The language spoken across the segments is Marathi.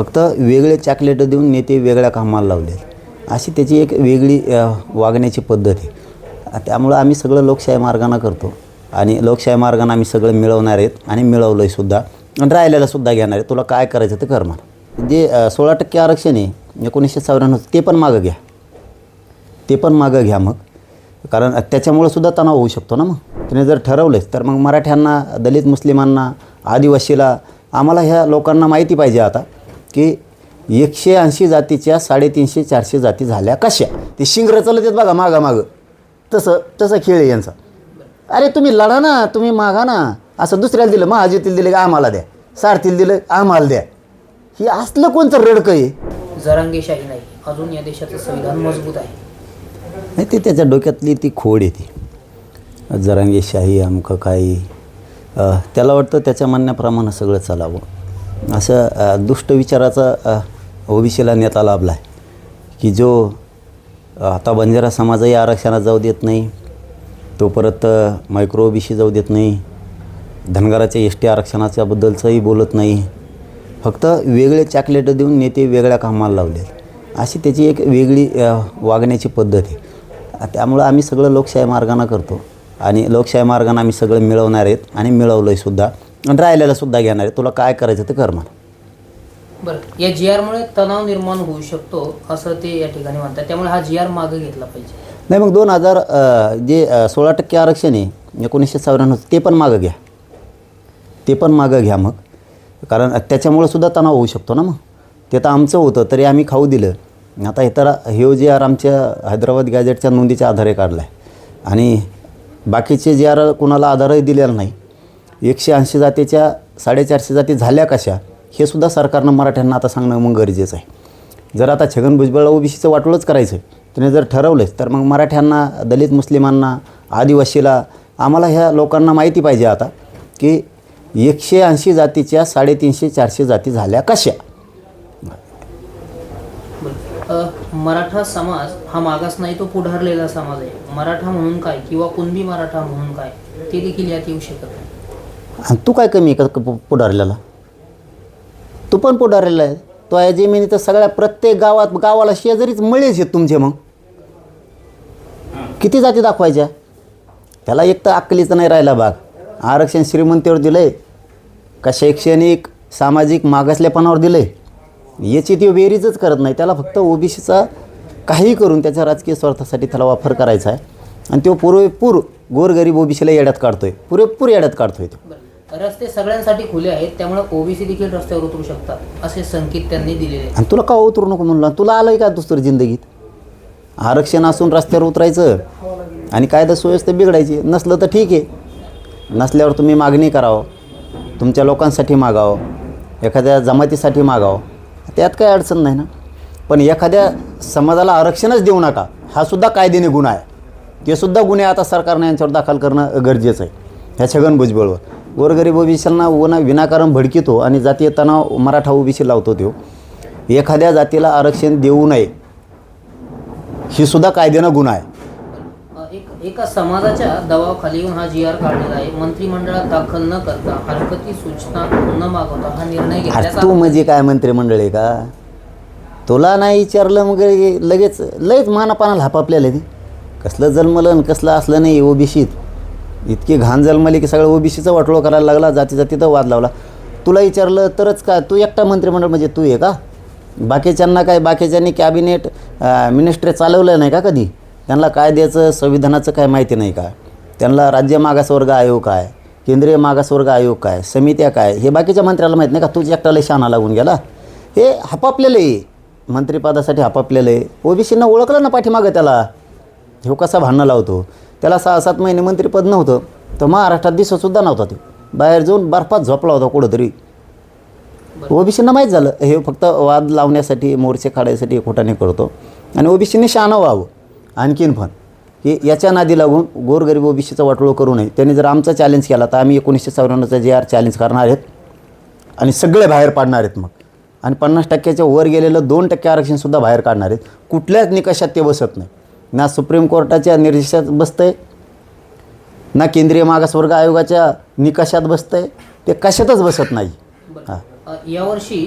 फक्त वेगळे चॉकलेट देऊन नेते वेगळ्या कामाला लावले अशी त्याची एक वेगळी वागण्याची पद्धत आहे. त्यामुळं आम्ही सगळं लोकशाही मार्गानं करतो. आणि लोकशाही मार्गानं आम्ही सगळं मिळवणार आहेत आणि मिळवलं आहे सुद्धा. आणि राहिलेलं सुद्धा घेणार आहे तुला काय करायचं ते कर म्हणा जे सोळा टक्के आरक्षण आहे एकोणीसशे चौऱ्याण्णव ते पण मागं घ्या. ते पण मागं घ्या मग. कारण त्याच्यामुळं सुद्धा तणाव होऊ शकतो ना मग. तिने जर ठरवलंच तर मग मराठ्यांना दलित मुस्लिमांना आदिवासीला आम्हाला ह्या लोकांना माहिती पाहिजे आता. की एकशे ऐंशी जातीच्या साडेतीनशे चारशे जाती झाल्या. कशा? ते शिंगर चालत आहेत बघा मागं मागं तसं तसं खेळ आहे यांचा. अरे तुम्ही लढा ना तुम्ही मागा ना. असं दुसऱ्याला दिलं महाजीतील दिलं का आम्हाला द्या. सारथीला दिलं आम्हाला द्या. ही असलं कोणतं रडकं आहे? जरांगेशाही नाही. अजून या देशाचं संविधान मजबूत आहे. नाही ते त्याच्या डोक्यातली ती खोड येते जरांगेशाही अमकं काही. त्याला वाटतं त्याच्या म्हणण्याप्रमाणे सगळं चालावं. असं दुष्ट विचाराचा ओबीसीला नेता लाभला आहे की जो आता बंजारा समाजही आरक्षणात जाऊ देत नाही तो परत मायक्रो ओबीसी जाऊ देत नाही धनगराच्या एस टी आरक्षणाच्याबद्दलचंही बोलत नाही. फक्त वेगळे चॉकलेटं देऊन नेते वेगळ्या कामाला लावले अशी त्याची एक वेगळी वागण्याची पद्धत आहे. त्यामुळं आम्ही सगळं लोकशाही मार्गानं करतो. आणि लोकशाही मार्गानं आम्ही सगळं मिळवणार आहेत. आणि मिळवलं आहे सुद्धा. आणि राहिलेलं सुद्धा घेणार आहे. तुला काय करायचं ते कर म्हणा बरं या जी आरमुळे तणाव निर्माण होऊ शकतो असं ते या ठिकाणी म्हणतात. त्यामुळे हा जी आर मागे घेतला पाहिजे. नाही मग दोन हजार जे सोळा टक्के आरक्षण आहे एकोणीसशे चौऱ्याण्णव ते पण मागं घ्या. ते पण मागं घ्या मग. कारण त्याच्यामुळं सुद्धा तणाव होऊ शकतो ना मग. ते तर आमचं होतं तरी आम्ही खाऊ दिलं. आता हे तर हे जे आर आमच्या हैदराबाद गॅजेटच्या नोंदीच्या आधारे काढला आहे आणि बाकीचे जे आर कुणाला आधारही दिलेला नाही एकशे ऐंशी जातीच्या साडेचारशे जाती झाल्या कशा हे सुद्धा सरकारनं मराठ्यांना आता सांगणं मग गरजेचं आहे. जर आता छगन भुजबळ ओबीसीचं वाटोळंच करायचं आहे त्याने जर ठरवलंच तर मग मराठ्यांना दलित मुस्लिमांना आदिवासीला आम्हाला ह्या लोकांना माहिती पाहिजे आता की एकशे ऐंशी जातीच्या साडेतीनशे चारशे जाती झाल्या कशा. मराठा समाज हा मागास नाही तो पुढारलेला समाज आहे. मराठा म्हणून काय किंवा कुणबी मराठा म्हणून काय ते देखील यात येऊ शकत नाही. आणि तू काय कमी आहे का पुढारलेला? तू पण पुढारलेला आहे. तो या जमिनी तर सगळ्या प्रत्येक गावात गावाला शेजारीच मळेच आहेत तुमचे मग. किती जाती दाखवायच्या? त्याला एक तर अक्कलीचं नाही राहिला भाग आरक्षण श्रीमंतीवर दिलं आहे का शैक्षणिक सामाजिक मागासलेपणावर दिलं आहे याची ती बेरीजच करत नाही. त्याला फक्त ओबीसीचा काही करून त्याच्या राजकीय स्वार्थासाठी त्याला वापर करायचा आहे. आणि तो पुरेपूर गोरगरीब ओबीसीला येड्यात काढतो आहे पुरेपूर येड्यात काढतो आहे तो. रस्ते सगळ्यांसाठी खुले आहेत त्यामुळे ओबीसी देखील रस्त्यावर उतरू शकतात असे संकेत त्यांनी दिलेले आहेत. आणि तुला का उतरू नको म्हणलं? तुला आलं आहे का दुसरं जिंदगीत? आरक्षण असून रस्त्यावर उतरायचं आणि कायदा सुव्यवस्था बिघडायची नसलं तर ठीक आहे. नसल्यावर तुम्ही मागणी करावं तुमच्या लोकांसाठी मागावं एखाद्या जमातीसाठी मागावं. त्यात काही अडचण नाही ना. पण एखाद्या समाजाला आरक्षणच देऊ नका हा सुद्धा कायद्याने गुन्हा आहे. ते सुद्धा गुन्हे आता सरकारने यांच्यावर दाखल करणं गरजेचं आहे. ह्या छगन भुजबळवर. गोरगरीब ओबीसींना उन्हा विनाकारण भडकितो आणि जातीय तणाव मराठा ओबीसी लावतो तो एखाद्या जातीला आरक्षण देऊ नये ही सुद्धा कायद्यानं गुन्हा आहे. एक एका समाजाच्या दबावाखाली येऊन हा जी आर काढलेला आहे. मंत्रिमंडळात दाखल न करता हरकती सूचना न मागवता हा निर्णय घेतल्याचा तू म्हणजे काय मंत्रिमंडळ आहे का? तुला नाही विचारलं मग लगेच लगेच मानापानाला हापापल्याला ते. कसलं जन्मलं आणि कसलं असलं नाही ओबीसीत. इतकी घाण जन्मली की सगळं ओबीसीचा वाटलो करायला लागला जाती जातीचा वाद लावला. तुला विचारलं तरच का तू एकटा मंत्रिमंडळ म्हणजे तू आहे का? बाकीच्यांना काय बाकीच्यांनी कॅबिनेट मिनिस्ट्री चालवलं नाही का कधी? त्यांना कायद्याचं संविधानाचं काय माहिती नाही का? त्यांना राज्य मागासवर्ग आयोग काय? केंद्रीय मागासवर्ग आयोग काय? समित्या काय? हे बाकीच्या मंत्र्याला माहीत नाही का? तुझ्या एकट्याला शाना लागून गेला. हे हपापलेलं आहे. मंत्रिपदासाठी हपापलेलं आहे. ओबीसींना ओळखलं ना पाठीमागं त्याला. ह्यो कसा भांडणं लावतो? त्याला सहा सात महिने मंत्रिपद नव्हतं तर महाराष्ट्रात दिसतसुद्धा नव्हता तो बाहेर जाऊन बर्फात झोपला होता कुठंतरी. ओबीसीनं माहीत झालं हे फक्त वाद लावण्यासाठी मोर्चे काढायसाठी खोटाने करतो. आणि ओबीसीने शहाणं व्हावं आणखीन पण की याच्या नादी लागून गोरगरीब ओबीसीचा वाटोळं करू नये. त्यांनी जर आमचा चॅलेंज केला तर आम्ही एकोणीसशे चौऱ्याण्णवचा जे आर चॅलेंज करणार आहेत आणि सगळे बाहेर पाडणार आहेत मग. आणि पन्नास टक्क्याच्या वर गेलेलं दोन टक्के आरक्षणसुद्धा बाहेर काढणार आहेत. कुठल्याच निकषात ते बसत नाही. ना सुप्रीम कोर्टाच्या निर्देशात बसतंय ना केंद्रीय मागासवर्ग आयोगाच्या निकषात बसतंय. ते कशातच बसत नाही. हां. यावर्षी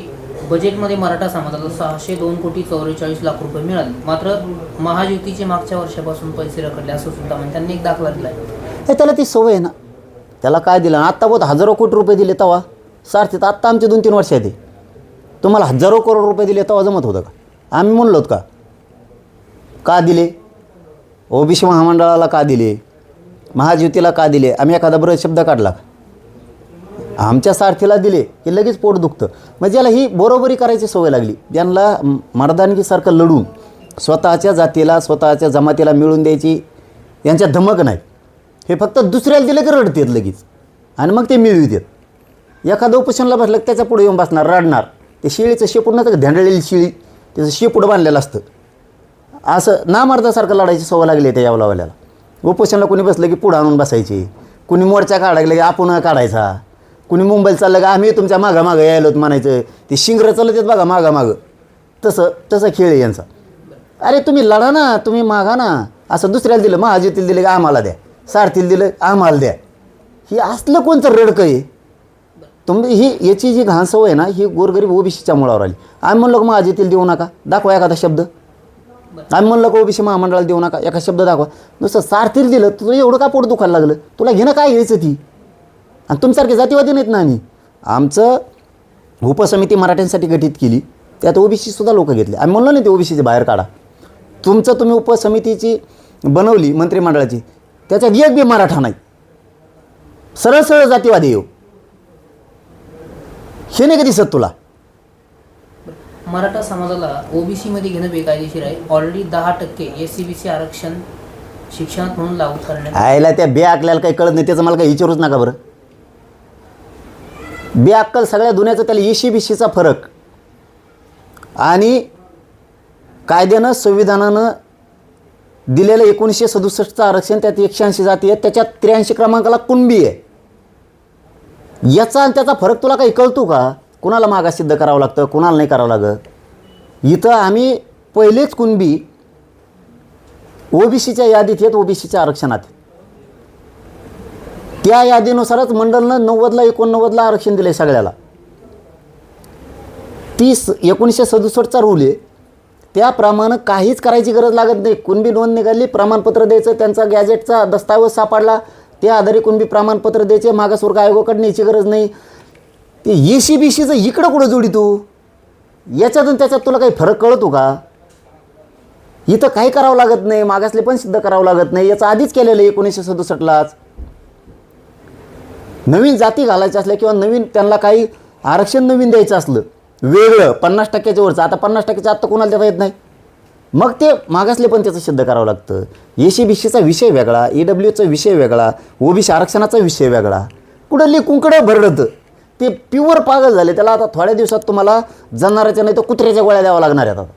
बजेटमध्ये मराठा समाजाला सहाशे दोन कोटी चौवेचाळीस लाख रुपये मिळाले. मात्र महायुतीचे मागच्या वर्षापासून पैसे रखडले असं सुद्धा म्हणजे त्यांनी एक दाखला दिला आहे त्याला ती सवय आहे ना. त्याला काय दिलं? आत्ता बहुत हजारो कोटी रुपये दिले तवा. सारथीत आत्ता आमचे दोन तीन वर्ष आहे ते तुम्हाला हजारो करोड रुपये दिले तेव्हा जमत होतं का? आम्ही म्हणलो का? का दिले? ओबीसी महामंडळाला का दिले? महाज्युतीला का दिले? आम्ही एखादा बरं शब्द काढला. आमच्या सारथीला दिले की लगेच पोट दुखतं. म्हणजे याला ही बरोबरी करायची सवय लागली. यांना मर्दानगीसारखं लढून स्वतःच्या जातीला स्वतःच्या जमातीला मिळून द्यायची यांच्या धमक नाही. हे फक्त दुसऱ्याला दिलं की रडतात लगेच. आणि मग ते मिळवितात एखादं उपोषणला बसलं त्याच्या पुढे येऊन बसणार रडणार. ते शिळीचं शेपूड नव्हतं का? धेंडलेली शिळी. त्याचं शेपूड बांधलेलं असतं. असं नामर्दासारखं लढायची सवय लागली आहे त्या यावलावाल्याला. उपोषणला कोणी बसलं की पुढं आणून बसायची. कुणी मोर्चा काढायला की आपण काढायचा. कुणी मुंबईला चाललं का आम्ही तुमच्या मागं मागं यायलो म्हणायचं. ते शिंगरं चालत येत बघा मागा मागं तसं तसं खेळ आहे यांचा. अरे तुम्ही लढा ना तुम्ही मागा ना. असं दुसऱ्याला दिलं महाजीतील दिलं की आम्हाला द्या. सारथीला दिलं आम्हाला द्या. ही असलं कोणतं रडकं आहे? तुम्ही ही याची जी घाण सवय आहे ना ही गोरगरीब ओबीसीच्या मुळावर आली. आम्ही म्हणलो का महाजीतील देऊ नका. दाखवा एखादा शब्द. आम्ही म्हणलं का ओबीसी महामंडळाला देऊ नका एका शब्द दाखवा. नुसतं सारथीला दिलं तुला एवढं का पोट दुखायला लागलं? तुला घेणं काय घ्यायचं ती? आणि तुमच्यासारखे जातीवादी नाहीत ना आम्ही. आमचं उपसमिती मराठ्यांसाठी गठीत केली त्यात ओबीसीसुद्धा लोक घेतले. आम्ही म्हणलो नाही ते ओबीसीचे बाहेर काढा. तुमचं तुम्ही उपसमितीची बनवली मंत्रिमंडळाची त्याच्यात एक बी मराठा नाही. सरळ सरळ जातीवादी येऊ. हे नाही का दिसत तुला? मराठा समाजाला ओबीसीमध्ये घेणं बेकायदेशीर आहे. ऑलरेडी दहा टक्के एस सी बी सी आरक्षण शिक्षणात म्हणून लागू करण्यात आयला त्या बे अकल्याला काही कळत नाही त्याचं मला काही विचारूच नका बरं. बे अक्कल सगळ्या दुनियाचं त्याला एशी सीचा फरक. आणि कायद्यानं संविधानानं दिलेलं एकोणीसशे सदुसष्टचं आरक्षण त्यात एकशे ऐंशी जाती आहे त्याच्यात त्र्याऐंशी क्रमांकाला कुणबी आहे. याचा आणि त्याचा फरक तुला काही कळतो का? कुणाला मागास सिद्ध करावं लागतं कुणाला नाही करावं लागत? इथं आम्ही पहिलेच कुणबी ओबीसीच्या यादीत आहेत ओबीसीच्या आरक्षणात त्या यादीनुसारच मंडळनं नव्वदला एकोणनव्वदला आरक्षण दिलं आहे सगळ्याला. तीस एकोणीसशे सदुसष्टचा रूल आहे. त्याप्रमाणे काहीच करायची गरज लागत नाही. कुणबी नोंद निघाली प्रमाणपत्र द्यायचं त्यांचा गॅजेटचा दस्तावेज सापडला त्या आधारे कुणबी प्रमाणपत्र द्यायचे मागासवर्ग आयोगाकडे न्यायची गरज नाही. ते एसी बीसीचं इकडं कुठं जोडी तू? याच्यातून त्याच्यात तुला काही फरक कळतो का? इथं काही करावं लागत नाही मागासले पण सिद्ध करावं लागत नाही. याचं आधीच केलेलं आहे एकोणीसशे सदुसष्टलाच. नवीन जाती घालायच्या असल्या किंवा नवीन त्यांना काही आरक्षण नवीन द्यायचं असलं वेगळं पन्नास टक्क्याच्या वरचं. आता पन्नास टक्क्याच्या आत्ता कोणाला देता येत नाही? मग ते मागासले पण त्याचं सिद्ध करावं लागतं. ए सी बी सीचा विषय वेगळा ई डब्ल्यूचा विषय वेगळा ओबीसी आरक्षणाचा विषय वेगळा. कुठं लिकुंकडं भरडतं. ते प्युअर पागल झाले. त्याला आता थोड्या दिवसात तुम्हाला जनावराच्या नाही तर कुत्र्याच्या गोळ्या द्यावा लागणार आहेत आता.